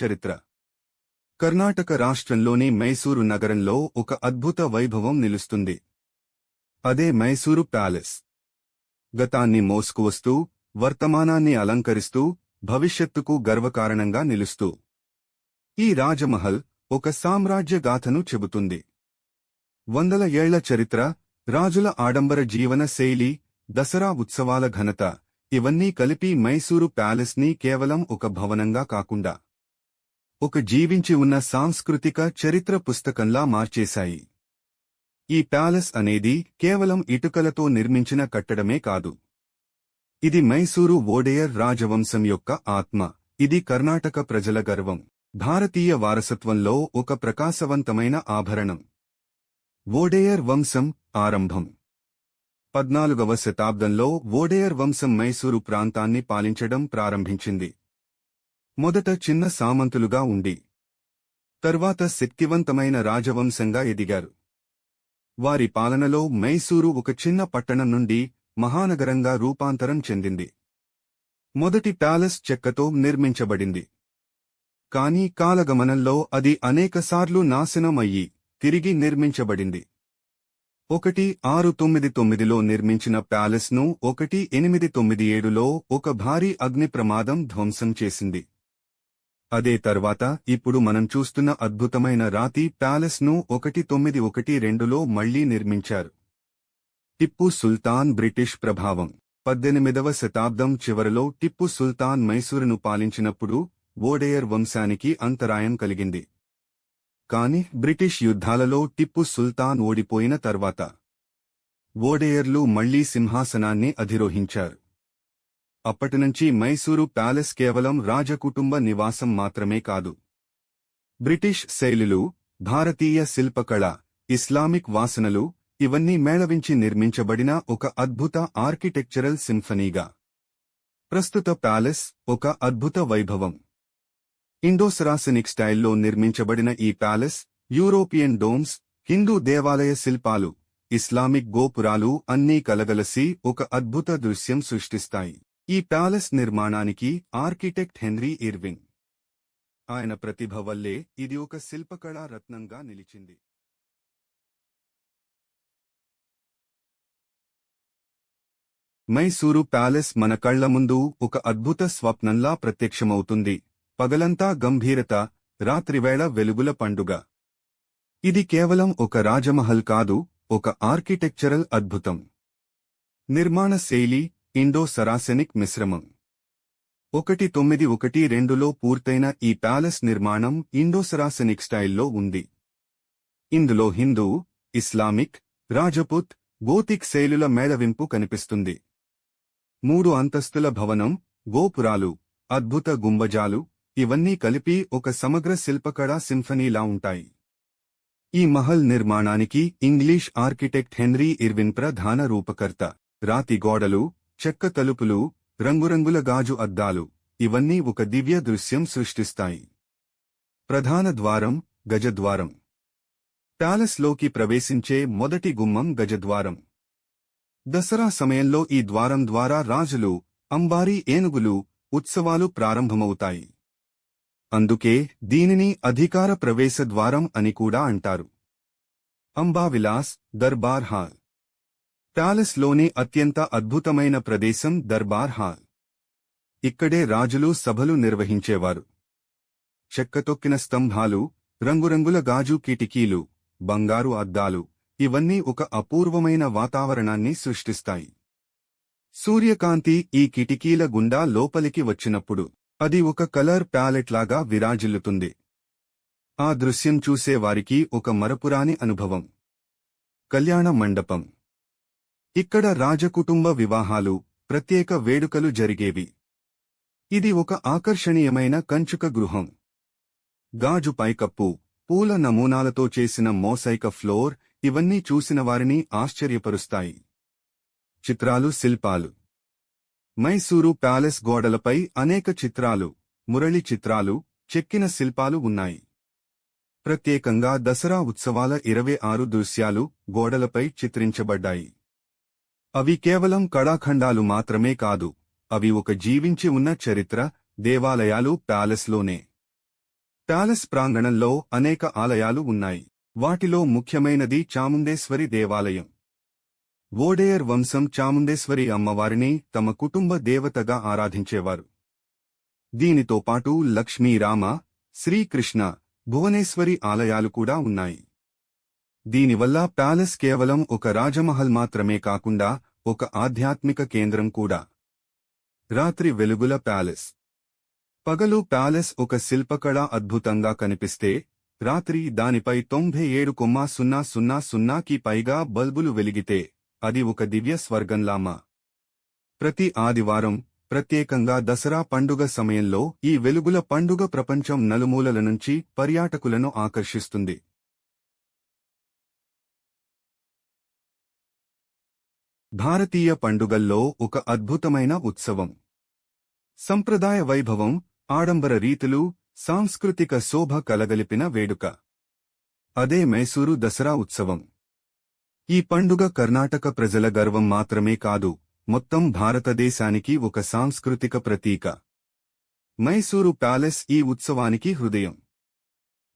చరిత్ర. కర్ణాటక రాష్ట్రంలోని మైసూరు నగరంలో ఒక అద్భుత వైభవం నిలుస్తుంది. అదే మైసూరు ప్యాలెస్. గతాన్ని మోసుకువస్తూ వర్తమానాన్ని అలంకరిస్తూ భవిష్యత్తుకు గర్వకారణంగా నిలుస్తూ. ఈ రాజమహల్ ఒక సామ్రాజ్య గాథను చెబుతుంది. వందల ఏళ్ళ చరిత్ర రాజుల ఆడంబర జీవన శైలి దసరా ఉత్సవాల ఘనత ఇవన్నీ కలిపి మైసూరు ప్యాలెస్ని కేవలం ఒక భవనంగా కాకుండా ఒక జీవించి ఉన్న సాంస్కృతిక చరిత్ర పుస్తకంలా మార్చేశాయి. ఈ ప్యాలెస్ అనేది కేవలం ఇటుకలతో నిర్మించిన కట్టడమే కాదు. ఇది మైసూరు ఓడేయర్ రాజవంశం యొక్క ఆత్మ. ఇది కర్ణాటక ప్రజల గర్వం. భారతీయ వారసత్వంలో ఒక ప్రకాశవంతమైన ఆభరణం. ఓడేయర్ వంశం ఆరంభం. పద్నాలుగవ శతాబ్దంలో ఓడేయర్ వంశం మైసూరు ప్రాంతాన్ని పాలించడం ప్రారంభించింది. మొదట చిన్న సామంతులుగా ఉండి తర్వాత శక్తివంతమైన రాజవంశంగా ఎదిగారు. వారి పాలనలో మైసూరు ఒక చిన్న పట్టణం నుండి మహానగరంగా రూపాంతరం చెందింది. మొదటి ప్యాలెస్ చెక్కతో నిర్మించబడింది. కాని కాలగమనంలో అది అనేకసార్లు నాశనం అయ్యి తిరిగి నిర్మించబడింది. ఒకటి ఆరు తొమ్మిది తొమ్మిదిలో నిర్మించిన ప్యాలెస్ను ఒకటి ఎనిమిది తొమ్మిది ఏడులో ఒక భారీ అగ్ని ప్రమాదం ధ్వంసం చేసింది. అదే తర్వాత ఇప్పుడు మనం చూస్తున్న అద్భుతమైన రాతి ప్యాలెస్ను ఒకటి తొమ్మిది ఒకటి రెండులో మళ్ళీ నిర్మించారు. టిప్పు సుల్తాన్ బ్రిటిష్ ప్రభావం. పద్దెనిమిదవ శతాబ్దం చివరలో టిప్పు సుల్తాన్ మైసూరును పాలించినప్పుడు ఓడేయర్ వంశానికి అంతరాయం కలిగింది. కాని బ్రిటిష్ యుద్ధాలలో టిప్పు సుల్తాన్ ఓడిపోయిన తర్వాత ఓడేయర్లు మళ్ళీ సింహాసనాన్ని అధిరోహించారు. అప్పటినుంచి మైసూరు ప్యాలెస్ కేవలం రాజకుటుంబ నివాసం మాత్రమే కాదు. బ్రిటిష్ శైలులు భారతీయ శిల్పకళ ఇస్లామిక్ వాసనలు ఇవన్నీ మేళవించి నిర్మించబడిన ఒక అద్భుత ఆర్కిటెక్చరల్ సింఫనీగా. ప్రస్తుత ప్యాలెస్ ఒక అద్భుత వైభవం. ఇండోసరాసెనిక్ స్టైల్లో నిర్మించబడిన ఈ ప్యాలెస్ యూరోపియన్ డోమ్స్ హిందూ దేవాలయ శిల్పాలు ఇస్లామిక్ గోపురాలు అన్నీ కలగలసి ఒక అద్భుత దృశ్యం సృష్టిస్తాయి. ఈ ప్యాలెస్ నిర్మాణానికి ఆర్కిటెక్ట్ హెన్రీ ఇర్వింగ్ ఆయన ప్రతిభ వల్లే ఇది ఒక శిల్పకళా రత్నంగా నిలిచింది. మైసూరు ప్యాలెస్ మన కళ్ళ ముందు ఒక అద్భుత స్వప్నంలా ప్రత్యక్షమవుతుంది. పగలంతా గంభీరత రాత్రివేళ వెలుగుల పండుగ. ఇది కేవలం ఒక రాజమహల్ కాదు ఒక ఆర్కిటెక్చరల్ అద్భుతం. నిర్మాణ శైలి ఇండో సరాసెనిక్ మిశ్రమం. ఒకటి తొమ్మిది ఒకటి రెండులో పూర్తయిన ఈ ప్యాలెస్ నిర్మాణం ఇండోసరాసెనిక్ స్టైల్లో ఉంది. ఇందులో హిందూ ఇస్లామిక్ రాజపుత్ గోతిక్ శైలుల మేళవింపు కనిపిస్తుంది. మూడు అంతస్తుల భవనం గోపురాలు అద్భుత గుంబజాలు ఇవన్నీ కలిపి ఒక సమగ్ర శిల్పకళా సింఫనీలా ఉంటాయి. ఈ మహల్ నిర్మాణానికి ఇంగ్లీష్ ఆర్కిటెక్ట్ హెన్రీ ఇర్విన్ ప్రధాన రూపకర్త రాతి గోడలు చెక్క తలుపులు రంగురంగుల గాజు అద్దాలు ఇవన్నీ ఒక దివ్య దృశ్యం సృష్టిస్తాయి. ప్రధాన ద్వారం గజద్వారం. ప్యాలెస్లోకి ప్రవేశించే మొదటి గుమ్మం గజద్వారం. దసరా సమయంలో ఈ ద్వారం ద్వారా రాజులు అంబారీ ఏనుగులు ఉత్సవాలు ప్రారంభమవుతాయి. అందుకే దీనిని అధికార ప్రవేశ ద్వారం అని కూడా అంటారు. అంబావిలాస్ దర్బార్ హాల్. ప్యాలెస్లోనే అత్యంత అద్భుతమైన ప్రదేశం దర్బార్ హాల్. ఇక్కడే రాజులు సభలు నిర్వహించేవారు. చెక్కతొక్కిన స్తంభాలు రంగురంగుల గాజు కిటికీలు బంగారు అద్దాలు ఇవన్నీ ఒక అపూర్వమైన వాతావరణాన్ని సృష్టిస్తాయి. సూర్యకాంతి ఈ కిటికీల గుండా లోపలికి వచ్చినప్పుడు అది ఒక కలర్ ప్యాలెట్లాగా విరాజిల్లుతుంది. ఆ దృశ్యం చూసేవారికి ఒక మరపురాని అనుభవం. కళ్యాణ మండపం. ఇక్కడ రాజకుటుంబ వివాహాలు ప్రత్యేక వేడుకలు జరిగేవి. ఇది ఒక ఆకర్షణీయమైన కంచుక గృహం. గాజు పైకప్పు పూల నమూనాలతో చేసిన మోసైక ఫ్లోర్ ఇవన్నీ చూసిన వారిని ఆశ్చర్యపరుస్తాయి. చిత్రాలు శిల్పాలు. మైసూరు ప్యాలెస్ గోడలపై అనేక చిత్రాలు మురళి చిత్రాలు చెక్కిన శిల్పాలు ఉన్నాయి. ప్రత్యేకంగా దసరా ఉత్సవాల ఇరవై ఆరు దృశ్యాలు గోడలపై చిత్రించబడ్డాయి. అవి కేవలం కళాఖండాలు మాత్రమే కాదు అవి ఒక జీవించి ఉన్న చరిత్ర దేవాలయాలు ప్యాలెస్లోనే. ప్యాలెస్ ప్రాంగణంలో అనేక ఆలయాలు ఉన్నాయి. వాటిలో ముఖ్యమైనది చాముండేశ్వరి దేవాలయం. ఓడేయర్ వంశం చాముండేశ్వరి అమ్మవారిని తమ కుటుంబ దేవతగా ఆరాధించేవారు. దీనితో పాటు లక్ష్మీ రామ శ్రీకృష్ణ భువనేశ్వరి ఆలయాలు కూడా ఉన్నాయి. దీనివల్ల ప్యాలెస్ కేవలం ఒక రాజమహల్ మాత్రమే కాకుండా ఒక ఆధ్యాత్మిక కేంద్రం కూడా. రాత్రి వెలుగుల ప్యాలెస్. పగలు ప్యాలెస్ ఒక శిల్పకళ అద్భుతంగా కనిపిస్తే రాత్రి దానిపై తొంభై ఏడు కొమ్మా సున్నా సున్నా సున్నాకి పైగా బల్బులు వెలిగితే అది ఒక దివ్య స్వర్గంలామా. ప్రతి ఆదివారం ప్రత్యేకంగా దసరా పండుగ సమయంలో ఈ వెలుగుల పండుగ ప్రపంచం నలుమూలల నుంచి పర్యాటకులను ఆకర్షిస్తుంది. భారతీయ పండుగల్లో ఒక అద్భుతమైన ఉత్సవం. సంప్రదాయ వైభవం ఆడంబర రీతులు సాంస్కృతిక శోభ కలగలిపిన వేడుక. అదే మైసూరు దసరా ఉత్సవం. ఈ పండుగ కర్ణాటక ప్రజల గర్వం మాత్రమే కాదు మొత్తం భారతదేశానికి ఒక సాంస్కృతిక ప్రతీక. మైసూరు ప్యాలెస్ ఈ ఉత్సవానికి హృదయం.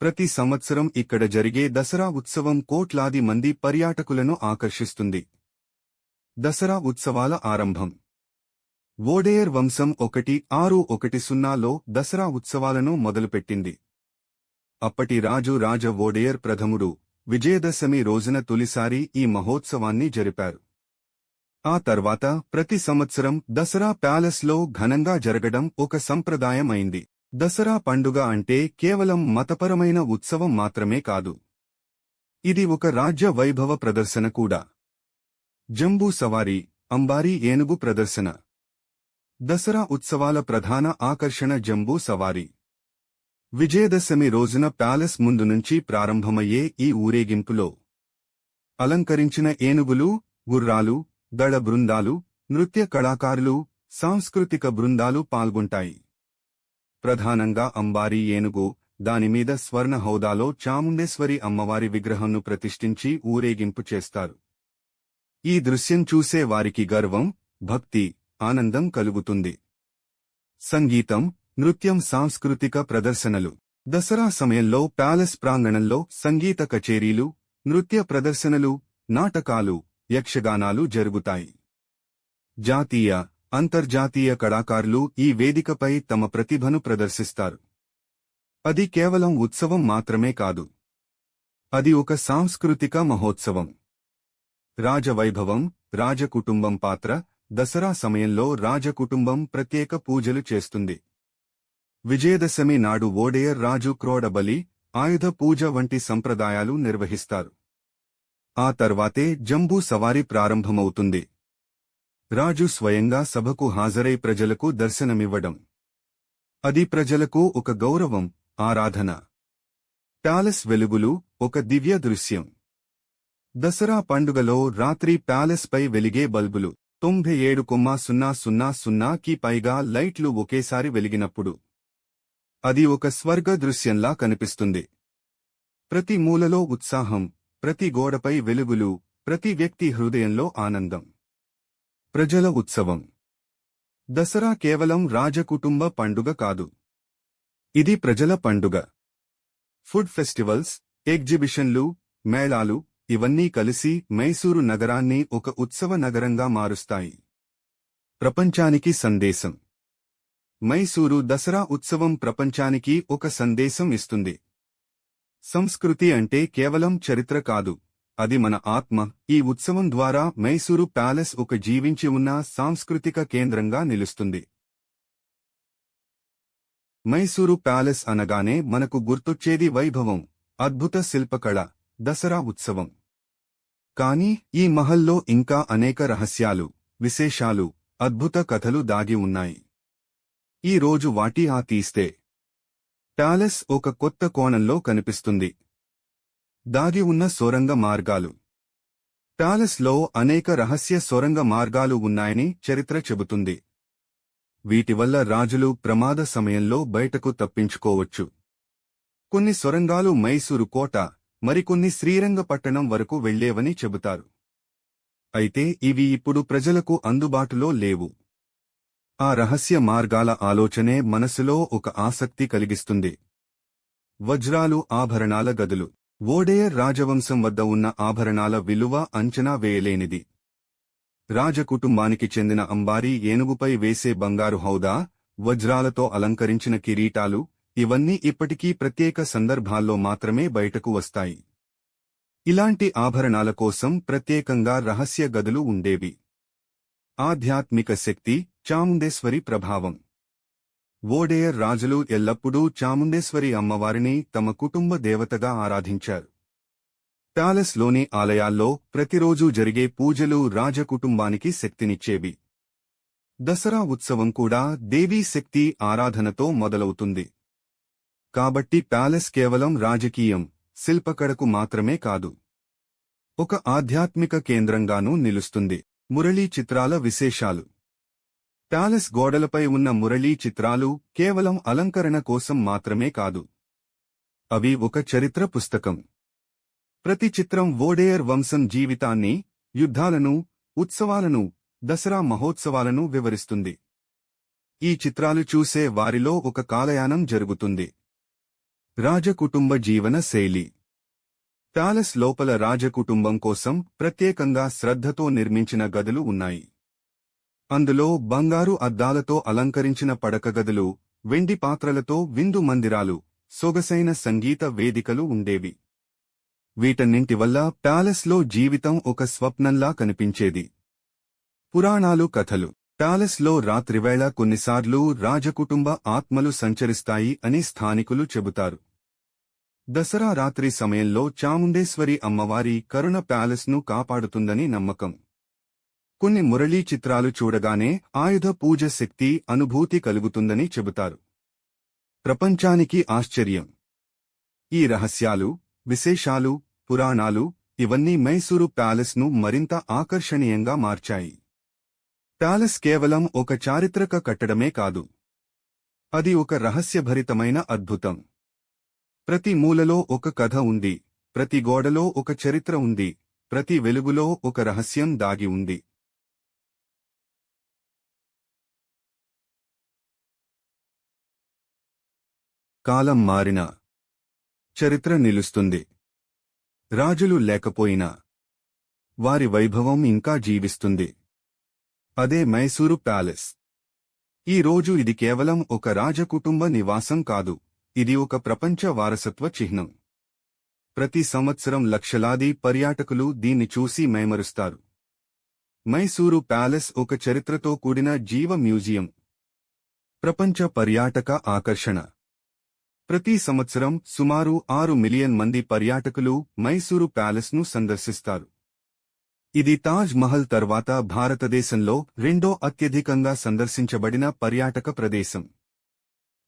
ప్రతి సంవత్సరం ఇక్కడ జరిగే దసరా ఉత్సవం కోట్లాది మంది పర్యాటకులను ఆకర్షిస్తుంది. దసరా ఉత్సవాల ఆరంభం. ఓడేయర్ వంశం ఒకటి ఆరు ఒకటి సున్నాలో దసరా ఉత్సవాలను మొదలుపెట్టింది. అప్పటి రాజు రాజ ఓడేయర్ ప్రథముడు విజయదశమి రోజున తొలిసారి ఈ మహోత్సవాన్ని జరిపారు. ఆ తర్వాత ప్రతి సంవత్సరం దసరా ప్యాలెస్లో ఘనంగా జరగడం ఒక సంప్రదాయం అయింది దసరా పండుగ అంటే కేవలం మతపరమైన ఉత్సవం మాత్రమే కాదు. ఇది ఒక రాజ్య వైభవ ప్రదర్శన కూడా. జంబూ సవారీ అంబారీ ఏనుగు ప్రదర్శన. దసరా ఉత్సవాల ప్రధాన ఆకర్షణ జంబూ సవారీ. విజయదశమి రోజున ప్యాలెస్ ముందు నుంచి ప్రారంభమయ్యే ఈ ఊరేగింపులో అలంకరించిన ఏనుగులు గుర్రాలు దళ బృందాలు నృత్య కళాకారులు సాంస్కృతిక బృందాలు పాల్గొంటాయి. ప్రధానంగా అంబారీ ఏనుగు దానిమీద స్వర్ణ హౌదాలో చాముండేశ్వరి అమ్మవారి విగ్రహంను ప్రతిష్ఠించి ఊరేగింపు చేస్తారు. ఈ దృశ్యం చూసే వారికి గర్వం భక్తి ఆనందం కలుగుతుంది. సంగీతం నృత్యం సాంస్కృతిక ప్రదర్శనలు. దసరా సమయంలో ప్యాలెస్ ప్రాంగణంలో సంగీత కచేరీలు నృత్య ప్రదర్శనలు నాటకాలు యక్షగానాలు జరుగుతాయి. జాతీయ అంతర్జాతీయ కళాకారులు ఈ వేదికపై తమ ప్రతిభను ప్రదర్శిస్తారు. అది కేవలం ఉత్సవం మాత్రమే కాదు. అది ఒక సాంస్కృతిక మహోత్సవం. రాజవైభవం రాజకుటుంబం పాత్ర దసరా సమయంలో రాజకుటుంబం ప్రత్యేక పూజలు చేస్తుంది. విజయదశమి నాడు ఓడేయర్ రాజు క్రోడబలి ఆయుధ పూజ వంటి సంప్రదాయాలు నిర్వహిస్తారు. ఆ తర్వాతే జంబూ సవారీ ప్రారంభమవుతుంది. రాజు స్వయంగా సభకు హాజరై ప్రజలకు దర్శనమివ్వడం. అది ప్రజలకు ఒక గౌరవం ఆరాధన. ప్యాలెస్ వెలుగులు ఒక దివ్య దృశ్యం. దసరా పండుగలో రాత్రి ప్యాలెస్పై వెలిగే బల్బులు తొంభై ఏడు కొమ్మా సున్నా సున్నా సున్నాకి పైగా లైట్లు ఒకేసారి వెలిగినప్పుడు. అది ఒక స్వర్గ దృశ్యంలా కనిపిస్తుంది. ప్రతి మూలలో ఉత్సాహం ప్రతి గోడపై వెలుగులు ప్రతి వ్యక్తి హృదయంలో ఆనందం. ప్రజల ఉత్సవం. దసరా కేవలం రాజకుటుంబ పండుగ కాదు. ఇది ప్రజల పండుగ. ఫుడ్ ఫెస్టివల్స్ ఎగ్జిబిషన్లు మేళాలు ఇవన్నీ కలిసి మైసూరు నగరాన్ని ఒక ఉత్సవ నగరంగా మారుస్తాయి. ప్రపంచానికి సందేశం. మైసూరు దసరా ఉత్సవం ప్రపంచానికి ఒక సందేశం ఇస్తుంది. సంస్కృతి అంటే కేవలం చరిత్ర కాదు. అది మన ఆత్మ. ఈ ఉత్సవం ద్వారా మైసూరు ప్యాలెస్ ఒక జీవించి ఉన్న సాంస్కృతిక కేంద్రంగా నిలుస్తుంది. మైసూరు ప్యాలెస్ అనగానే మనకు గుర్తొచ్చేది వైభవం అద్భుత శిల్పకళ. దసరా ఉత్సవం. కాని ఈ మహల్లో ఇంకా అనేక రహస్యాలు విశేషాలు అద్భుత కథలు దాగి ఉన్నాయి. ఈ రోజు వాటి ఆ తీస్తే. ప్యాలెస్ ఒక కొత్త కోణంలో కనిపిస్తుంది. దాగి ఉన్న సొరంగ మార్గాలు. ప్యాలెస్లో అనేక రహస్య సొరంగ మార్గాలు ఉన్నాయని చరిత్ర చెబుతుంది. వీటివల్ల రాజులు ప్రమాద సమయంలో బయటకు తప్పించుకోవచ్చు. కొన్ని సొరంగాలు మైసూరు కోట మరికొన్ని శ్రీరంగపట్టణం వరకు వెళ్ళేవని చెబుతారు. అయితే ఇవి ఇప్పుడు ప్రజలకు అందుబాటులో లేవు. ఆ రహస్య మార్గాల ఆలోచనే మనసులో ఒక ఆసక్తి కలిగిస్తుంది. వజ్రాలు ఆభరణాల గదులు. ఓడేయర్ రాజవంశం వద్ద ఉన్న ఆభరణాల విలువ అంచనా వేయలేనిది. రాజకుటుంబానికి చెందిన అంబారీ ఏనుగుపై వేసే బంగారు హౌదా వజ్రాలతో అలంకరించిన కిరీటాలు ఇవన్నీ ఇప్పటికీ ప్రత్యేక సందర్భాల్లో మాత్రమే బయటకు వస్తాయి. ఇలాంటి ఆభరణాల కోసం ప్రత్యేకంగా రహస్య గదులు ఉండేవి. ఆధ్యాత్మిక శక్తి చాముండేశ్వరి ప్రభావం. ఓడేయర్ రాజులు ఎల్లప్పుడూ చాముండేశ్వరి అమ్మవారిని తమ కుటుంబ దేవతగా ఆరాధించారు. ప్యాలెస్లోని ఆలయాల్లో ప్రతిరోజూ జరిగే పూజలు రాజకుటుంబానికి శక్తినిచ్చేవి. దసరా ఉత్సవం కూడా దేవీ శక్తి ఆరాధనతో మొదలవుతుంది. కాబట్టి ప్యాలెస్ కేవలం రాజకీయం శిల్పకడకు మాత్రమే కాదు. ఒక ఆధ్యాత్మిక కేంద్రంగానూ నిలుస్తుంది. మురళీ చిత్రాల విశేషాలు. ప్యాలెస్ గోడలపై ఉన్న మురళీ చిత్రాలు కేవలం అలంకరణ కోసం మాత్రమే కాదు. అవి ఒక చరిత్ర పుస్తకం. ప్రతి చిత్రం ఓడేయర్ వంశం జీవితాన్ని యుద్ధాలను ఉత్సవాలను దసరా మహోత్సవాలను వివరిస్తుంది. ఈ చిత్రాలు చూసే వారిలో ఒక కాలయానం జరుగుతుంది. రాజకుటుంబ జీవన శైలి. ప్యాలెస్ లోపల రాజకుటుంబం కోసం ప్రత్యేకంగా శ్రద్ధతో నిర్మించిన గదులు ఉన్నాయి. అందులో బంగారు అద్దాలతో అలంకరించిన పడక గదులు వెండి పాత్రలతో విందు మందిరాలు సొగసైన సంగీత వేదికలు ఉండేవి. వీటన్నింటి వల్ల ప్యాలెస్లో జీవితం ఒక స్వప్నంలా కనిపించేది. పురాణాలు కథలు. ప్యాలెస్లో రాత్రివేళ కొన్నిసార్లు రాజకుటుంబ ఆత్మలు సంచరిస్తాయి అని స్థానికులు చెబుతారు. దసరా రాత్రి సమయంలో చాముండేశ్వరి అమ్మవారి కరుణ ప్యాలెస్ను కాపాడుతుందని నమ్మకం. కొన్ని మురళీ చిత్రాలు చూడగానే ఆయుధ పూజ శక్తి అనుభూతి కలుగుతుందని చెబుతారు. ప్రపంచానికి ఆశ్చర్యం. ఈ రహస్యాలు విశేషాలు పురాణాలు ఇవన్నీ మైసూరు ప్యాలెస్ను మరింత ఆకర్షణీయంగా మార్చాయి. ప్యాలెస్ కేవలం ఒక చారిత్రక కట్టడమే కాదు. అది ఒక రహస్యభరితమైన అద్భుతం. ప్రతి మూలలో ఒక కథ ఉంది ప్రతి గోడలో ఒక చరిత్ర ఉంది ప్రతి వెలుగులో ఒక రహస్యం దాగి ఉంది. కాలం మారిన చరిత్ర నిలుస్తుంది. రాజులు లేకపోయినా వారి వైభవం ఇంకా జీవిస్తుంది. అదే మైసూరు ప్యాలెస్. ఈ రోజు ఇది కేవలం ఒక రాజకుటుంబ నివాసం కాదు. ఇది ఒక ప్రపంచ వారసత్వ చిహ్నం. ప్రతి సంవత్సరం లక్షలాది పర్యాటకులు దీన్ని చూసి మైమరుస్తారు. మైసూరు ప్యాలెస్ ఒక చరిత్రతో కూడిన జీవ మ్యూజియం. ప్రపంచ పర్యాటక ఆకర్షణ. ప్రతి సంవత్సరం సుమారు ఆరు మిలియన్ మంది పర్యాటకులు మైసూరు ప్యాలెస్ను సందర్శిస్తారు. ఇది తాజ్ మహల్ తర్వాత భారతదేశంలో రెండో అత్యధికంగా సందర్శించబడిన పర్యాటక ప్రదేశం.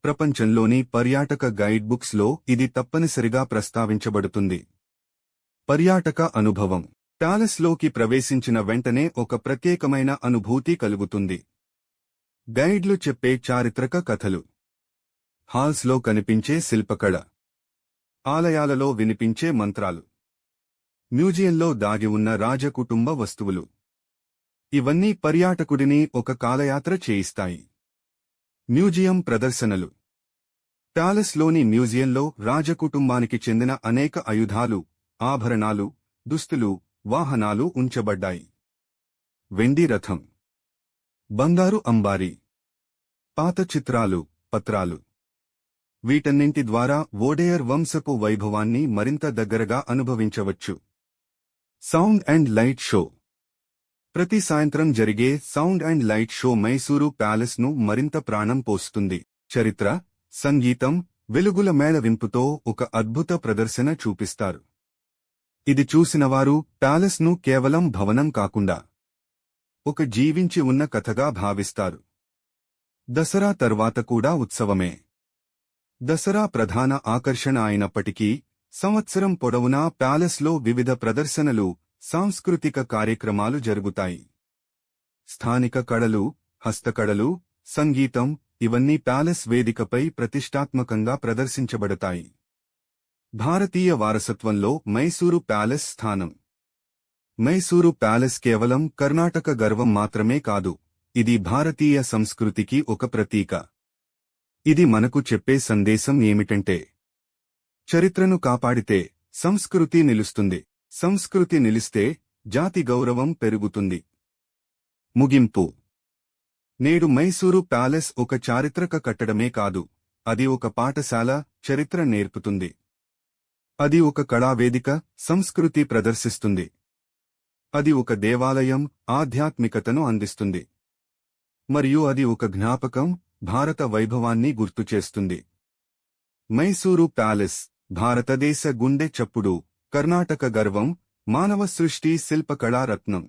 ప్రపంచంలోని పర్యాటక గైడ్ బుక్స్లో ఇది తప్పనిసరిగా ప్రస్తావించబడుతుంది. పర్యాటక అనుభవం. ప్యాలెస్లోకి ప్రవేశించిన వెంటనే ఒక ప్రత్యేకమైన అనుభూతి కలుగుతుంది. గైడ్లు చెప్పే చారిత్రక కథలు. హాల్స్లో కనిపించే శిల్పకళ. ఆలయాలలో వినిపించే మంత్రాలు. మ్యూజియంలో దాగి ఉన్న రాజకుటుంబ వస్తువులు. ఇవన్నీ పర్యాటకుడిని ఒక కాలయాత్ర చేయిస్తాయి. మ్యూజియం ప్రదర్శనలు. ప్యాలెస్లోని మ్యూజియంలో రాజకుటుంబానికి చెందిన అనేక ఆయుధాలు ఆభరణాలు దుస్తులు వాహనాలు ఉంచబడ్డాయి. వెండి రథం. బంగారు అంబారీ. పాత చిత్రాలు పత్రాలు. వీటన్నింటి ద్వారా ఓడేయర్ వంశపు వైభవాన్ని మరింత దగ్గరగా అనుభవించవచ్చు. Sound and light show. ప్రతి సాయంత్రం జరిగే sound and light show Mysuru ప్యాలెస్ను మరింత ప్రాణం పోస్తుంది. చరిత్ర సంగీతం వెలుగుల మేళవింపుతో ఒక అద్భుత ప్రదర్శన చూపిస్తారు. ఇది చూసినవారు ప్యాలెస్ను కేవలం భవనం కాకుండా ఒక జీవించి ఉన్న కథగా భావిస్తారు. దసరా తర్వాత కూడా ఉత్సవమే. దసరా ప్రధాన ఆకర్షణ అయినప్పటికీ సంవత్సరం పొడవునా ప్యాలెస్లో వివిధ ప్రదర్శనలు సాంస్కృతిక కార్యక్రమాలు జరుగుతాయి. స్థానిక కళలు హస్తకళలు సంగీతం ఇవన్నీ ప్యాలెస్ వేదికపై ప్రతిష్టాత్మకంగా ప్రదర్శించబడతాయి. భారతీయ వారసత్వంలో మైసూరు ప్యాలెస్ స్థానం. మైసూరు ప్యాలెస్ కేవలం కర్ణాటక గర్వం మాత్రమే కాదు ఇది భారతీయ సంస్కృతికి ఒక ప్రతీక. ఇది మనకు చెప్పే సందేశం ఏమిటంటే చరిత్రను కాపాడితే సంస్కృతి నిలుస్తుంది. సంస్కృతి నిలిస్తే జాతి గౌరవం పెరుగుతుంది. ముగింపు. నేడు మైసూరు ప్యాలెస్ ఒక చారిత్రక కట్టడమే కాదు అది ఒక పాఠశాల చరిత్ర నేర్పుతుంది. అది ఒక కళావేదిక సంస్కృతి ప్రదర్శిస్తుంది. అది ఒక దేవాలయం ఆధ్యాత్మికతను అందిస్తుంది. మరియు అది ఒక జ్ఞాపకం భారత వైభవాన్ని గుర్తుచేస్తుంది. మైసూరు ప్యాలెస్ భారతదేశ గుండె చప్పుడు. కర్ణాటక గర్వం మానవ సృష్టి శిల్పకళారత్నం